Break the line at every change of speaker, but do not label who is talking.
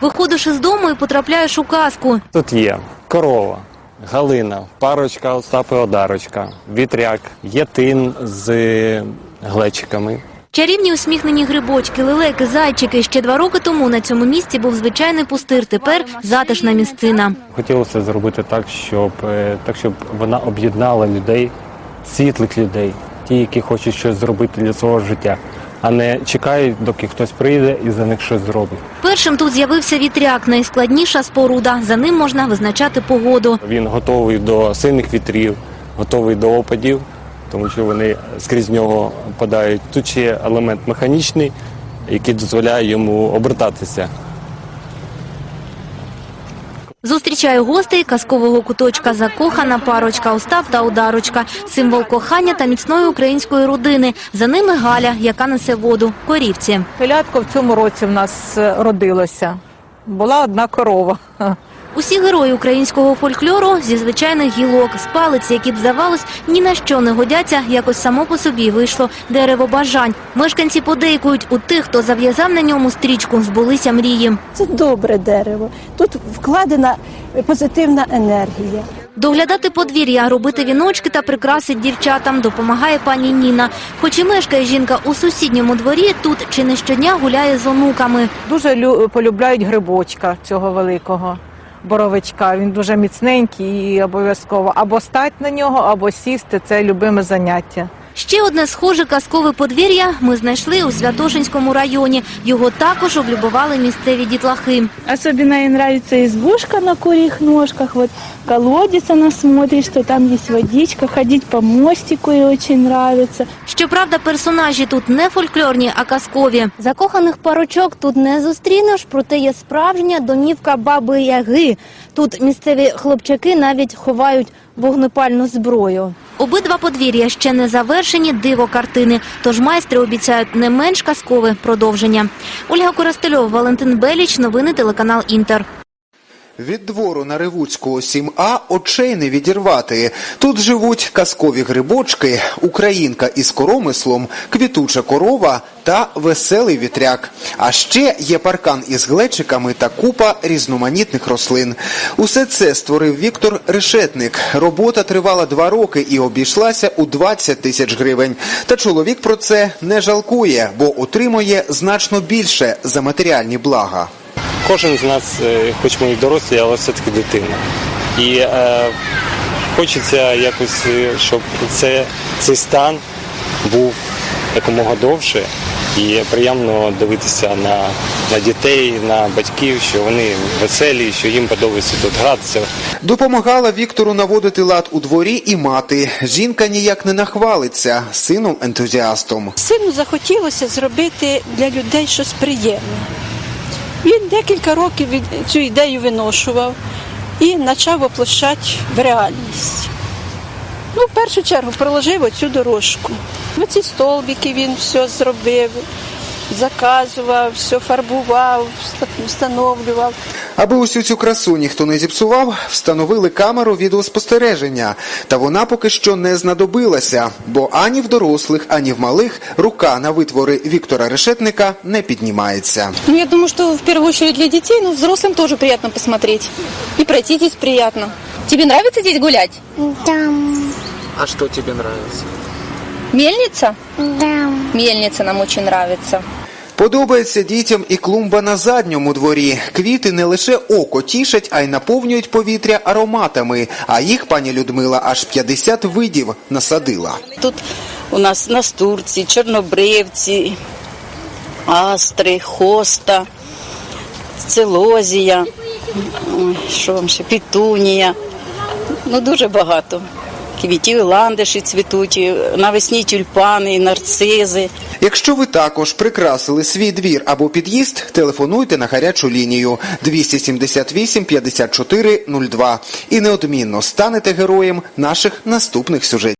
Виходиш із дому і потрапляєш у казку.
Тут є корова, галина, парочка Остапи Одарочка, вітряк, єтин з глечиками.
Чарівні усміхнені грибочки, лелеки, зайчики. Ще два роки тому на цьому місці був звичайний пустир. Тепер затишна місцина.
Хотілося зробити так, щоб е, так, щоб вона об'єднала людей, світлих людей, ті, які хочуть щось зробити для свого життя, а не чекають, доки хтось прийде і за них щось зробить.
Першим тут з'явився вітряк, найскладніша споруда. За ним можна визначати погоду.
Він готовий до сильних вітрів, готовий до опадів, тому що вони скрізь нього падають. Тут ще є елемент механічний, який дозволяє йому обертатися.
Зустрічає гостей казкового куточка закохана парочка Остап та Ударочка, символ кохання та міцної української родини. За ними Галя, яка несе воду, корівці.
Телятко в цьому році в нас е, родилося. Була одна корова.
Усі герої українського фольклору зі звичайних гілок, з палиць, які б здавалось, ні на що не годяться, якось само по собі вийшло дерево бажань. Мешканці подейкують у тих, хто зав'язав на ньому стрічку, збулися мрії.
Це добре дерево. Тут вкладена позитивна енергія.
Доглядати подвір'я, робити віночки та прикраси дівчатам допомагає пані Ніна. Хоч і мешкає жінка у сусідньому дворі, тут чи не щодня гуляє з онуками.
Дуже лю- полюбляють грибочка цього великого боровичка. Він дуже міцненький і обов'язково або стать на нього, або сісти. Це любиме заняття.
Ще одне схоже казкове подвір'я ми знайшли у Святошинському районі. Його також облюбували місцеві дітлахи.
Особенно ей нравится избушка на курьих ножках. Вот колодец она смотрит, что там есть водичка. Ходить по мостику ей очень нравится.
Щоправда, персонажі тут не фольклорні, а казкові.
Закоханих парочок тут не зустрінеш, проте є справжня домівка баби Яги. Тут місцеві хлопчаки навіть ховають вогнепальну зброю.
Обидва подвір'я ще не завершені диво картини, тож майстри обіцяють не менш казкове продовження. Ольга Коростельов, Валентин Беліч, новини телеканал Інтер.
Від двору на Ревуцького 7А очей не відірвати. Тут живуть казкові грибочки, українка із коромислом, квітуча корова та веселий вітряк. А ще є паркан із глечиками та купа різноманітних рослин. Усе це створив Віктор Решетник. Робота тривала два роки і обійшлася у 20 тисяч гривень. Та чоловік про це не жалкує, бо отримує значно більше за матеріальні блага.
Кожен з нас, е, хоч ми і дорослі, але все-таки дитина. І е, хочеться якось, е, щоб це, цей стан був якомога довше. І приємно дивитися на, на дітей, на батьків, що вони веселі, що їм подобається тут гратися.
Допомагала Віктору наводити лад у дворі і мати. Жінка ніяк не нахвалиться сином ентузіастом.
Сину захотілося зробити для людей щось приємне. Він декілька років цю ідею виношував і почав воплощати в реальність. Ну, в першу чергу проложив оцю дорожку. Оці столбики він все зробив, заказував, все фарбував, встановлював.
Аби усю цю красу ніхто не зіпсував, встановили камеру відеоспостереження. Та вона поки що не знадобилася, бо ані в дорослих, ані в малих рука на витвори Віктора Решетника не піднімається.
Ну, я думаю, что в первую очередь для детей, но взрослым тоже приятно посмотреть. И пройти здесь приятно. Тебе нравится здесь гулять?
А що тобі подобається?
Мельница? Да. Мельница нам очень нравится.
Подобається дітям і клумба на задньому дворі. Квіти не лише око тішать, а й наповнюють повітря ароматами. А їх пані Людмила аж 50 видів насадила.
Тут у нас настурці, чорнобривці, астри, хоста, целозія, що вам ще, пітунія. Ну, дуже багато. Квітів, ландиші цвітуть, навесні тюльпани, нарцизи.
Якщо ви також прикрасили свій двір або під'їзд, телефонуйте на гарячу лінію 278 54 02 і неодмінно станете героєм наших наступних сюжетів.